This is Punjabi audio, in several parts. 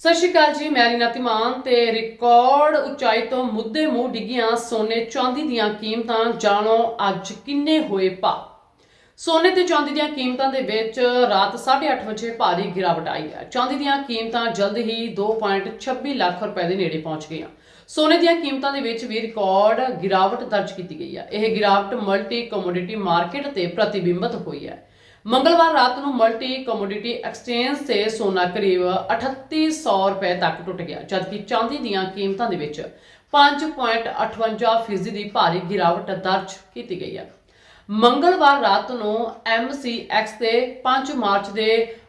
ਸਤਿ ਸ਼੍ਰੀ ਅਕਾਲ ਜੀ, ਮੈਂ ਰੀਨਾ ਤਿਮਾਨ ਤੇ ਰਿਕਾਰਡ ਉਚਾਈ ਤੋਂ ਮੁੱਦੇ ਮੂੰਹ ਡਿੱਗੀਆਂ ਸੋਨੇ ਚਾਂਦੀ ਦੀਆਂ ਕੀਮਤਾਂ, ਜਾਣੋ ਅੱਜ ਕਿੰਨੇ ਹੋਏ ਭਾ ਸੋਨੇ ਤੇ ਚਾਂਦੀ ਦੀਆਂ ਕੀਮਤਾਂ ਦੇ ਵਿੱਚ ਰਾਤ 8:30 ਵਜੇ ਭਾਰੀ ਗਿਰਾਵਟ ਆਈ ਹੈ। ਚਾਂਦੀ ਦੀਆਂ ਕੀਮਤਾਂ ਜਲਦ ਹੀ 2.26 ਲੱਖ ਰੁਪਏ ਦੇ ਨੇੜੇ ਪਹੁੰਚ ਗਈਆਂ। ਸੋਨੇ ਦੀਆਂ ਕੀਮਤਾਂ ਦੇ ਵਿੱਚ ਵੀ ਰਿਕਾਰਡ ਗਿਰਾਵਟ ਦਰਜ ਕੀਤੀ ਗਈ ਹੈ। ਇਹ ਗਿਰਾਵਟ ਮਲਟੀ ਕਮੋਡਿਟੀ ਮਾਰਕੀਟ ਤੇ ਪ੍ਰਤੀਬਿੰਬਤ ਹੋਈ ਹੈ। ਮੰਗਲਵਾਰ ਰਾਤ ਨੂੰ ਮਲਟੀ ਕਮੋਡਿਟੀ ਐਕਸਚੇਂਜ ਤੇ ਸੋਨਾ ਕਰੀਬ 3800 ਰੁਪਏ ਤੱਕ ਟੁੱਟ ਗਿਆ, ਜਦਕਿ ਚਾਂਦੀ ਦੀਆਂ ਕੀਮਤਾਂ ਦੇ ਵਿੱਚ 5.58 ਫੀਸਦੀ ਦੀ ਭਾਰੀ ਗਿਰਾਵਟ ਦਰਜ ਕੀਤੀ ਗਈ ਹੈ। ਮੰਗਲਵਾਰ ਰਾਤ ਨੂੰ MCX ਤੇ 5 ਮਾਰਚ ਦੇ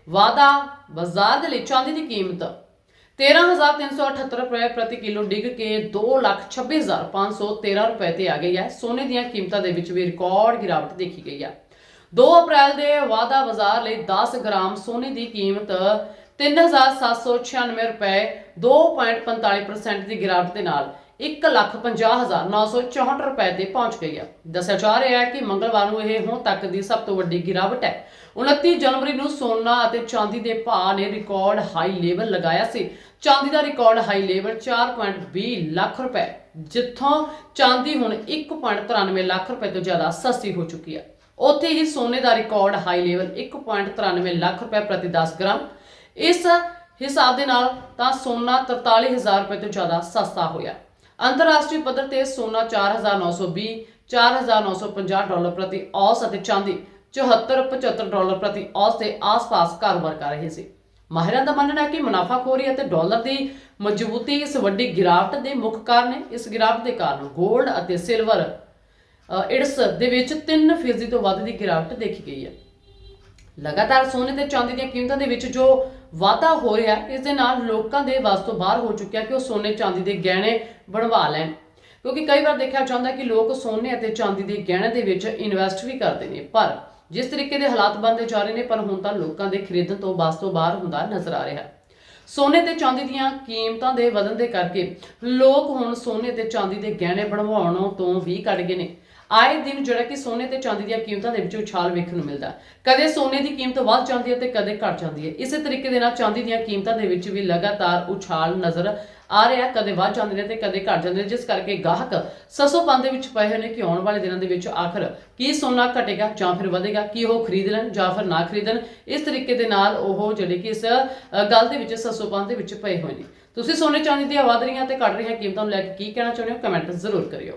ਵਾਦਾ ਬਾਜ਼ਾਰ ਦੇ ਲਈ ਚਾਂਦੀ ਦੀ ਕੀਮਤ 13378 ਰੁਪਏ ਪ੍ਰਤੀ ਕਿਲੋ ਡਿੱਗ ਕੇ 226513 ਰੁਪਏ ਤੇ ਆ ਗਈ ਹੈ। ਸੋਨੇ ਦੀਆਂ ਕੀਮਤਾਂ ਦੇ ਵਿੱਚ ਵੀ ਰਿਕਾਰਡ ਗਿਰਾਵਟ ਦੇਖੀ ਗਈ ਹੈ। 2 ਅਪ੍ਰੈਲ ਦੇ ਵਾਦਾ ਬਾਜ਼ਾਰ ਲਈ 10 ਗ੍ਰਾਮ ਸੋਨੇ ਦੀ ਕੀਮਤ 3796 ਰੁਪਏ 2.45% ਦੀ ਗਿਰਾਵਟ ਦੇ ਨਾਲ 150964 ਰੁਪਏ ਤੇ ਪਹੁੰਚ ਗਈ ਹੈ ਦੱਸਿਆ ਜਾ ਰਿਹਾ ਹੈ ਕਿ ਮੰਗਲਵਾਰ ਨੂੰ ਇਹ ਹੁਣ ਤੱਕ ਦੀ ਸਭ ਤੋਂ ਵੱਡੀ ਗਿਰਾਵਟ ਹੈ। 29 ਜਨਵਰੀ ਨੂੰ ਸੋਨਾ ਅਤੇ ਚਾਂਦੀ ਦੇ ਭਾਅ ਨੇ ਰਿਕਾਰਡ ਹਾਈ ਲੈਵਲ ਲਗਾਇਆ ਸੀ। ਚਾਂਦੀ ਦਾ ਰਿਕਾਰਡ ਹਾਈ ਲੈਵਲ 4.20 ਲੱਖ ਰੁਪਏ, ਜਿੱਥੋਂ ਚਾਂਦੀ ਹੁਣ 1.93 ਲੱਖ ਰੁਪਏ ਤੋਂ ਜ਼ਿਆਦਾ ਸਸਤੀ ਹੋ ਚੁੱਕੀ ਹੈ ਉੱਥੇ ਹੀ ਸੋਨੇ ਦਾ ਰਿਕਾਰਡ ਹਾਈ ਲੈਵਲ 1.93 ਲੱਖ ਰੁਪਏ ਪ੍ਰਤੀ 10 ਗ੍ਰਾਮ। ਇਸ ਹਿਸਾਬ ਦੇ ਨਾਲ ਤਾਂ ਸੋਨਾ 43000 ਰੁਪਏ ਤੋਂ ਜ਼ਿਆਦਾ ਸਸਤਾ ਹੋਇਆ। ਅੰਤਰਰਾਸ਼ਟਰੀ ਪੱਧਰ ਤੇ ਸੋਨਾ 4920 4950 ਡਾਲਰ ਪ੍ਰਤੀ ਔਸ ਅਤੇ ਚਾਂਦੀ 74 75 ਡਾਲਰ ਪ੍ਰਤੀ ਔਸ ਦੇ ਆਸ-ਪਾਸ ਕਾਰੋਬਾਰ ਕਰ ਰਹੇ ਸੀ। ਮਾਹਿਰਾਂ ਦਾ ਮੰਨਣਾ ਹੈ ਕਿ ਮੁਨਾਫਾਖੋਰੀ ਅਤੇ ਡਾਲਰ ਦੀ ਮਜ਼ਬੂਤੀ ਇਸ ਵੱਡੀ ਗਿਰਾਵਟ ਦੇ ਮੁੱਖ ਕਾਰਨ ਹੈ। ਇਸ ਗਿਰਾਵਟ ਦੇ ਕਾਰਨ 골ਡ ਅਤੇ ਸਿਲਵਰ ਅ, ਦੇ ਵਿੱਚ 3% ਤੋਂ ਵੱਧ ਦੀ ਗਿਰਾਵਟ ਦੇਖੀ ਗਈ ਹੈ। ਲਗਾਤਾਰ ਸੋਨੇ ਤੇ ਚਾਂਦੀ ਦੀਆਂ ਕੀਮਤਾਂ ਦੇ ਵਿੱਚ ਜੋ ਵਾਧਾ ਹੋ ਰਿਹਾ ਇਸ ਦੇ ਨਾਲ ਲੋਕਾਂ ਦੇ ਵੱਸ ਤੋਂ ਬਾਹਰ ਹੋ ਚੁੱਕਿਆ ਕਿ ਉਹ ਸੋਨੇ ਚਾਂਦੀ ਦੇ ਗਹਿਣੇ ਬਣਵਾ ਲੈਣ। ਕਿਉਂਕਿ ਕਈ ਵਾਰ ਦੇਖਿਆ ਜਾਂਦਾ ਕਿ ਲੋਕ ਸੋਨੇ ਅਤੇ ਚਾਂਦੀ ਦੇ ਗਹਿਣੇ ਦੇ ਵਿੱਚ ਇਨਵੈਸਟ ਵੀ ਕਰਦੇ ਨੇ ਪਰ ਜਿਸ ਤਰੀਕੇ ਦੇ ਹਾਲਾਤ ਬਣਦੇ ਜਾ ਰਹੇ ਨੇ ਪਰ ਹੁਣ ਤਾਂ ਲੋਕਾਂ ਦੇ ਖਰੀਦਣ ਤੋਂ ਵੱਸ ਤੋਂ ਬਾਹਰ ਹੁੰਦਾ ਨਜ਼ਰ ਆ ਰਿਹਾ। ਹੈ ਸੋਨੇ ਤੇ ਚਾਂਦੀ ਦੀਆਂ ਕੀਮਤਾਂ ਦੇ ਵਧਣ ਦੇ ਕਰਕੇ ਲੋਕ ਹੁਣ ਸੋਨੇ ਤੇ ਚਾਂਦੀ ਦੇ ਗਹਿਣੇ ਬਣਵਾਉਣੋਂ ਤੋਂ ਵੀ ਕੱਢ ਗਏ ਨੇ। ਆਏ ਦਿਨ ਜਿਹੜਾ ਕਿ ਸੋਨੇ ਤੇ ਚਾਂਦੀ ਦੀਆਂ ਕੀਮਤਾਂ ਦੇ ਵਿੱਚ ਉਛਾਲ ਵੇਖਣ ਨੂੰ ਮਿਲਦਾ। ਕਦੇ ਸੋਨੇ ਦੀ ਕੀਮਤ ਵੱਧ ਜਾਂਦੀ ਹੈ ਤੇ ਕਦੇ ਘਟ ਜਾਂਦੀ ਹੈ। ਇਸੇ ਤਰੀਕੇ ਦੇ ਨਾਲ ਚਾਂਦੀ ਦੀਆਂ ਕੀਮਤਾਂ ਦੇ ਵਿੱਚ ਵੀ ਲਗਾਤਾਰ ਉਛਾਲ ਨਜ਼ਰ ਆ ਰਿਹਾ, ਕਦੇ ਵੱਧ ਜਾਂਦੇ ਨੇ ਤੇ ਕਦੇ ਘਟ ਜਾਂਦੇ ਨੇ ਜਿਸ ਕਰਕੇ ਗਾਹਕ ਸਸੋਪਨ ਦੇ ਵਿੱਚ ਪਏ ਹੋਏ ਨੇ ਕਿ ਆਉਣ ਵਾਲੇ ਦਿਨਾਂ ਦੇ ਵਿੱਚ ਆਖਰ ਕੀ ਸੋਨਾ ਘਟੇਗਾ ਜਾਂ ਫਿਰ ਵਧੇਗਾ, ਕੀ ਉਹ ਖਰੀਦ ਲੈਣ ਜਾਂ ਫਿਰ ਨਾ ਖਰੀਦਣ, ਇਸ ਤਰੀਕੇ ਦੇ ਨਾਲ ਉਹ ਜਿਹੜੇ ਕਿ ਇਸ ਗੱਲ ਦੇ ਵਿੱਚ ਸਸੋਪਨ ਦੇ ਵਿੱਚ ਪਏ ਹੋਏ ਨੇ। ਤੁਸੀਂ ਸੋਨੇ ਚਾਂਦੀ ਦੀਆਂ ਵਧ ਰਹੀਆਂ ਤੇ ਘਟ ਰਹੀਆਂ ਕੀਮਤਾਂ ਨੂੰ ਲੈ ਕੇ ਕੀ ਕਹਿਣਾ ਚਾਹੁੰਦੇ ਹੋ? ਕਮੈਂਟ ਜ਼ਰੂਰ ਕਰਿਓ।